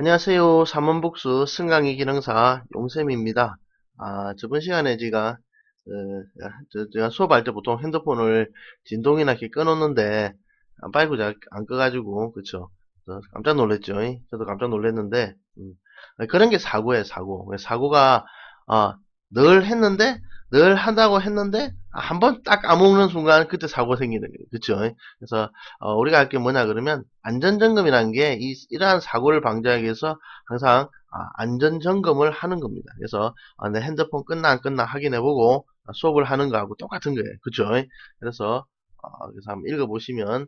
안녕하세요. 삼원복수 승강기 기능사 용쌤입니다. 아, 저번 시간에 제가, 어, 저, 제가 수업할 때 보통 핸드폰을 진동이나 이렇게 꺼놓는데, 안 빨고 잘 안 꺼가지고, 그쵸. 저 깜짝 놀랐죠. 저도 깜짝 놀랐는데, 음, 그런 게 사고예요, 사고. 사고가, 어, 늘 했는데, 늘 한다고 했는데, 한 번 딱 까먹는 순간 그때 사고 생기는 거예요. 그쵸? 그래서, 어, 우리가 할 게 뭐냐 그러면, 안전점검이라는 게, 이, 이러한 사고를 방지하기 위해서 항상, 아, 안전점검을 하는 겁니다. 그래서, 아, 내 핸드폰 끝나 안 끝나 확인해보고, 아, 수업을 하는 거하고 똑같은 거예요. 그쵸? 그래서, 어, 그래서 한번 읽어보시면,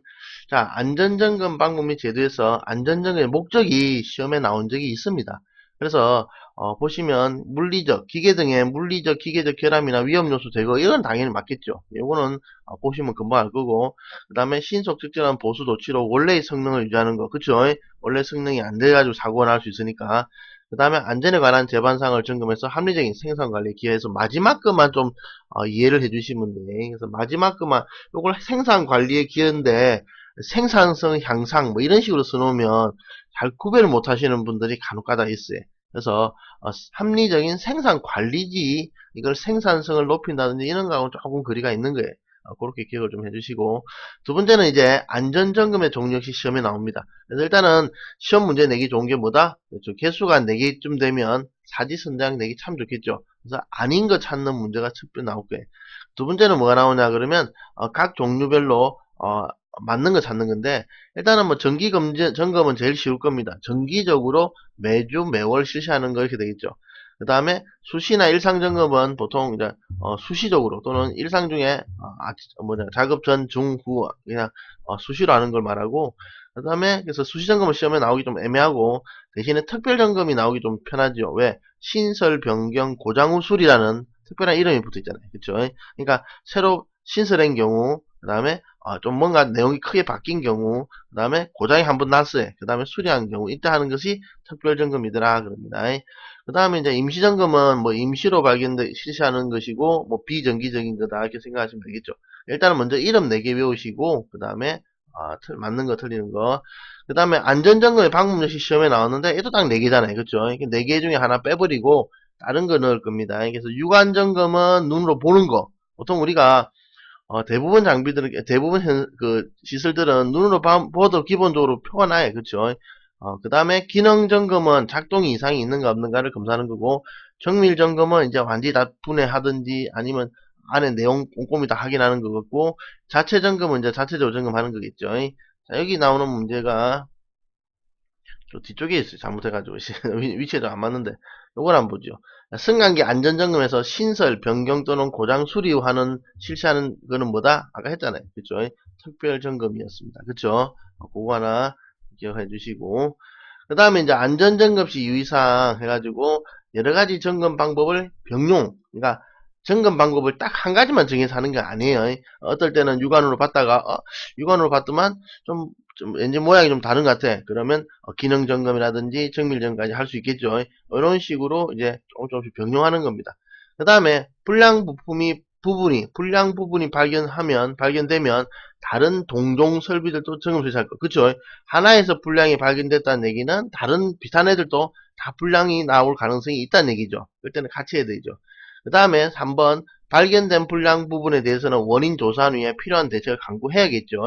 자, 안전점검 방법 및 제도에서 안전점검의 목적이 시험에 나온 적이 있습니다. 그래서 어, 보시면 물리적, 기계 등의 물리적, 기계적 결함이나 위험 요소 제거 이건 당연히 맞겠죠. 이거는 어, 보시면 금방 알 거고 그 다음에 신속 적절한 보수 조치로 원래의 성능을 유지하는 거 그쵸? 원래 성능이 안 돼가지고 사고가 날 수 있으니까 그 다음에 안전에 관한 재반상을 점검해서 합리적인 생산 관리에 기여해서 마지막 것만 좀 어, 이해를 해주시면 돼. 그래서 마지막 것만 이걸 생산 관리에 기여인데 생산성 향상 뭐 이런 식으로 써놓으면 잘 구별을 못 하시는 분들이 간혹가다 있어요. 그래서 어, 합리적인 생산 관리지 이걸 생산성을 높인다든지 이런 거하고는 조금 거리가 있는 거예요. 어, 그렇게 기억을 좀 해주시고 두 번째는 이제 안전점검의 종류 역시 시험에 나옵니다. 그래서 일단은 시험 문제 내기 좋은 게 뭐다? 그렇죠. 개수가 4개쯤 되면 사지선장 내기 참 좋겠죠. 그래서 아닌 거 찾는 문제가 첫째 나올 거예요. 두 번째는 뭐가 나오냐 그러면 어, 각 종류별로 어, 맞는 거 찾는 건데 일단은 뭐 정기 검진 점검은 제일 쉬울 겁니다. 정기적으로 매주 매월 실시하는 거 이렇게 되겠죠. 그 다음에 수시나 일상 점검은 보통 이제 어, 수시적으로 또는 일상 중에 어, 아, 뭐냐 작업 전, 중, 후 그냥 어, 수시로 하는 걸 말하고 그 다음에 그래서 수시 점검은 시험에 나오기 좀 애매하고 대신에 특별 점검이 나오기 좀 편하죠. 왜 신설 변경 고장 후술이라는 특별한 이름이 붙어 있잖아요. 그렇죠? 그러니까 새로 신설한 경우 그 다음에 어, 좀 뭔가 내용이 크게 바뀐 경우, 그 다음에 고장이 한 번 났어요. 그 다음에 수리한 경우, 이때 하는 것이 특별점검이더라. 그럽니다. 그 다음에 이제 임시점검은 뭐 임시로 발견돼 실시하는 것이고, 뭐 비정기적인 거다. 이렇게 생각하시면 되겠죠. 일단은 먼저 이름 4개 외우시고, 그 다음에, 아, 맞는 거 틀리는 거. 그 다음에 안전점검의 방법 역시 시험에 나왔는데, 얘도 딱 4개잖아요. 그쵸? 4개 중에 하나 빼버리고, 다른 거 넣을 겁니다. 그래서 육안점검은 눈으로 보는 거. 보통 우리가 어, 대부분 장비들은 대부분 현, 그 시설들은 눈으로 봐도 기본적으로 표가 나요. 그렇죠? 어, 그 다음에 기능 점검은 작동 이상이 있는가 없는가를 검사하는 거고 정밀 점검은 이제 완전히 다 분해하든지 아니면 안에 내용 꼼꼼히 다 확인하는 거겠고 자체 점검은 이제 자체적으로 점검하는 거겠죠. 자 여기 나오는 문제가 저 뒤쪽에 있어요 잘못해가지고 위치에도 안 맞는데 요걸 한번 보죠 승강기 안전점검에서 신설, 변경 또는 고장 수리하는 실시하는 거는 뭐다? 아까 했잖아요. 그쵸? 특별 점검이었습니다. 그쵸? 그거 하나 기억해 주시고 그 다음에 이제 안전점검 시 유의사항 해가지고 여러가지 점검 방법을 병용 그러니까 점검 방법을 딱 한 가지만 정해서 하는 게 아니에요. 어떨 때는 육안으로 봤다가 어, 육안으로 봤더만 좀, 좀 엔진 모양이 좀 다른 것 같아. 그러면 어, 기능 점검이라든지 정밀 점검까지 할 수 있겠죠. 이런 식으로 이제 조금 조금씩 병용하는 겁니다. 그 다음에 불량 부품이 부분이 불량 부분이 발견하면 발견되면 다른 동종 설비들도 점검 실시할 거. 그쵸? 하나에서 불량이 발견됐다는 얘기는 다른 비슷한 애들도 다 불량이 나올 가능성이 있다는 얘기죠. 그때는 같이 해야 되죠. 그 다음에 3번 발견된 불량 부분에 대해서는 원인 조사한 후에 필요한 대책을 강구해야겠죠.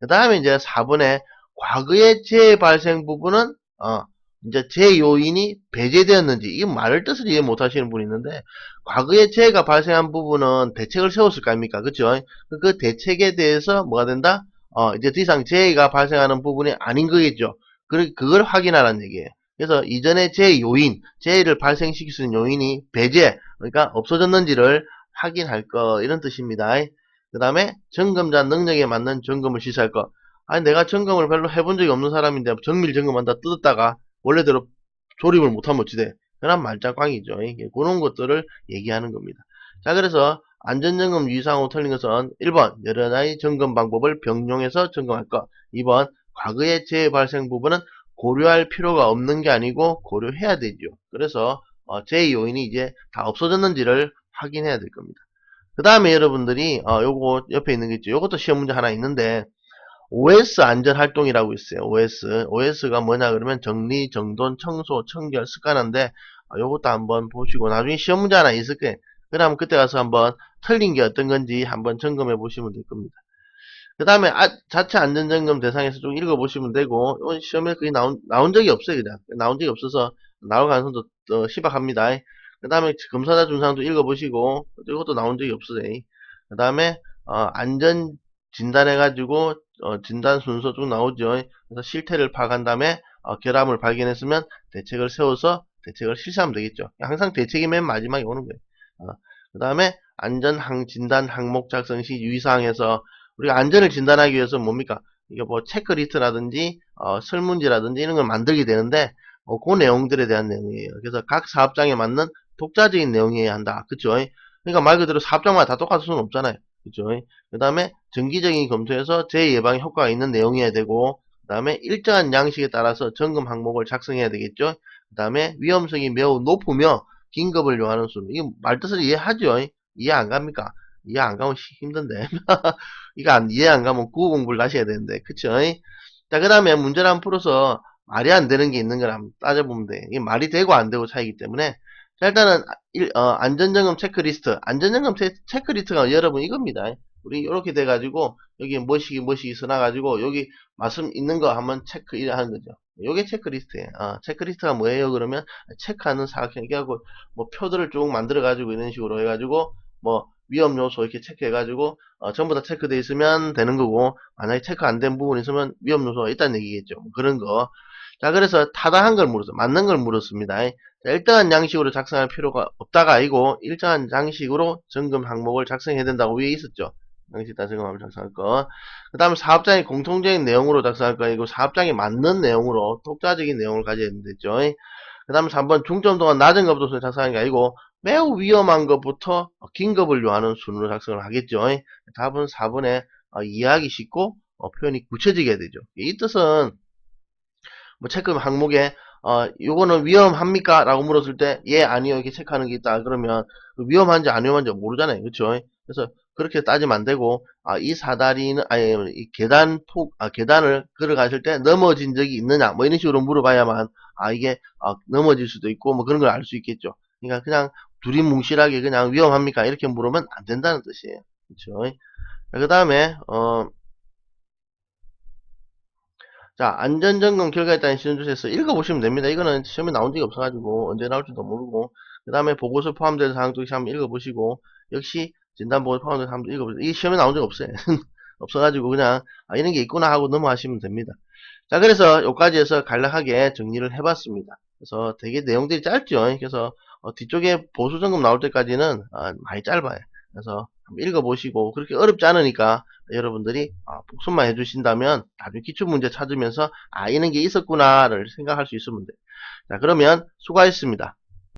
그 다음에 이제 4번에 과거의 재해 발생 부분은 어, 이제 재 요인이 배제되었는지 이 말을 뜻을 이해 못하시는 분이 있는데 과거에 재해가 발생한 부분은 대책을 세웠을 거 아닙니까? 그죠? 그 대책에 대해서 뭐가 된다? 어, 이제 더 이상 재해가 발생하는 부분이 아닌 거겠죠. 그걸 확인하라는 얘기예요. 그래서 이전에 재 요인, 재해를 발생시킬 수 있는 요인이 배제, 그러니까 없어졌는지를 확인할 거 이런 뜻입니다. 그 다음에 점검자 능력에 맞는 점검을 실시할 거. 아니 내가 점검을 별로 해본 적이 없는 사람인데 정밀 점검한다 뜯었다가 원래대로 조립을 못하면 어찌돼. 그런 말짱꽝이죠. 이게 그런 것들을 얘기하는 겁니다. 자 그래서 안전점검 유의사항으로 틀린 것은 1번 여러 가지 점검 방법을 병용해서 점검할 것 2번 과거의 재해 발생 부분은 고려할 필요가 없는 게 아니고 고려해야 되죠. 그래서 어, 제 요인이 이제 다 없어졌는지를 확인해야 될 겁니다. 그 다음에 여러분들이 어, 요거 옆에 있는 게 있죠. 요것도 시험 문제 하나 있는데 OS 안전활동이라고 있어요. OS. OS가 뭐냐 그러면 정리, 정돈, 청소, 청결, 습관인데 어, 요것도 한번 보시고 나중에 시험 문제 하나 있을 거예요. 그러면 그때 가서 한번 틀린 게 어떤 건지 한번 점검해 보시면 될 겁니다. 그 다음에 아, 자체 안전점검 대상에서 좀 읽어보시면 되고 시험에 거의 나온, 나온 적이 없어요. 그냥 나온 적이 없어서 나올 가능성도 어, 희박합니다. 그 다음에 검사자 준상도 읽어보시고 이것도 나온 적이 없어요. 그 다음에 어, 안전 진단해가지고 어, 진단 순서 쭉 나오죠. 그래서 실태를 파악한 다음에 어, 결함을 발견했으면 대책을 세워서 대책을 실시하면 되겠죠. 항상 대책이 맨 마지막에 오는 거예요. 어, 그 다음에 안전 항 진단 항목 작성 시 유의사항에서 우리가 안전을 진단하기 위해서 뭡니까? 이게 뭐 체크리스트라든지 어, 설문지라든지 이런 걸 만들게 되는데 어, 그 내용들에 대한 내용이에요. 그래서 각 사업장에 맞는 독자적인 내용이어야 한다. 그쵸? 그러니까 말 그대로 사업장마다 다 똑같을 수는 없잖아요. 그죠? 그 다음에 정기적인 검토에서 재예방 효과가 있는 내용이어야 되고 그 다음에 일정한 양식에 따라서 점검 항목을 작성해야 되겠죠. 그 다음에 위험성이 매우 높으며 긴급을 요하는 수는 이거 말뜻을 이해하죠. 이해 안 갑니까? 이해 안 가면 힘든데 이거 안, 이해 안 가면 국어 공부를 해야 되는데 그쵸? 자 그 다음에 문제를 한번 풀어서 말이 안 되는 게 있는 걸 한번 따져보면 돼. 이게 말이 되고 안 되고 차이기 때문에 자, 일단은 일, 어, 안전점검 체크리스트 안전점검 체크리스트가 여러분 이겁니다. 우리 이렇게 돼 가지고 여기 뭐시기 뭐시기 써놔 가지고 여기 말씀 있는 거 한번 체크 일 하는 거죠. 요게 체크리스트예요. 어, 체크리스트가 뭐예요? 그러면 체크하는 사각형 이렇게 하고 뭐 표들을 쭉 만들어 가지고 이런 식으로 해 가지고 뭐 위험 요소 이렇게 체크해 가지고 어, 전부 다 체크되어 있으면 되는 거고 만약에 체크 안 된 부분이 있으면 위험 요소가 있다는 얘기겠죠. 뭐 그런 거. 자 그래서 타당한 걸 물었어. 맞는 걸 물었습니다. 자, 일정한 양식으로 작성할 필요가 없다가 아니고 일정한 양식으로 점검 항목을 작성해야 된다고 위에 있었죠. 양식 다 점검하면 작성할 거. 그 다음에 사업장의 공통적인 내용으로 작성할 거 아니고 사업장에 맞는 내용으로 독자적인 내용을 가져야 되죠. 그 다음에 3번 중점도가 낮은 것부터 작성하는 게 아니고 매우 위험한 것부터 긴급을 요하는 순으로 작성을 하겠죠. 답은 4번에 어, 이해하기 쉽고 어, 표현이 구체적이어야 되죠. 이 뜻은 뭐 체크 항목에 어, 요거는 위험합니까? 라고 물었을 때, 예, 아니요, 이렇게 체크하는 게 있다. 그러면, 위험한지 안 위험한지 모르잖아요. 그쵸? 그래서, 그렇게 따지면 안 되고, 아, 이 사다리는, 아니, 이 계단 폭, 아, 계단을 걸어가실 때 넘어진 적이 있느냐, 뭐 이런 식으로 물어봐야만, 아, 이게, 아, 넘어질 수도 있고, 뭐 그런 걸 알 수 있겠죠. 그러니까 그냥 두리뭉실하게 그냥 위험합니까? 이렇게 물으면 안 된다는 뜻이에요. 그쵸? 그 다음에, 어, 자, 안전점검 결과에 따른 시험조사에서 읽어보시면 됩니다. 이거는 시험에 나온 적이 없어가지고 언제 나올지도 모르고 그 다음에 보고서 포함된 사항도 한번 읽어보시고 역시 진단보고서 포함된 사항도 읽어보시고 이 시험에 나온 적 없어요. 없어가지고 그냥 아, 이런 게 있구나 하고 넘어가시면 됩니다. 자 그래서 여기까지 해서 간략하게 정리를 해봤습니다. 그래서 되게 내용들이 짧죠. 그래서 어, 뒤쪽에 보수점검 나올 때까지는 아, 많이 짧아요. 그래서 읽어보시고 그렇게 어렵지 않으니까 여러분들이 아, 복습만 해주신다면 나중에 기출문제 찾으면서 아 이런 게 있었구나를 생각할 수 있으면 돼요. 자 그러면 수고하셨습니다.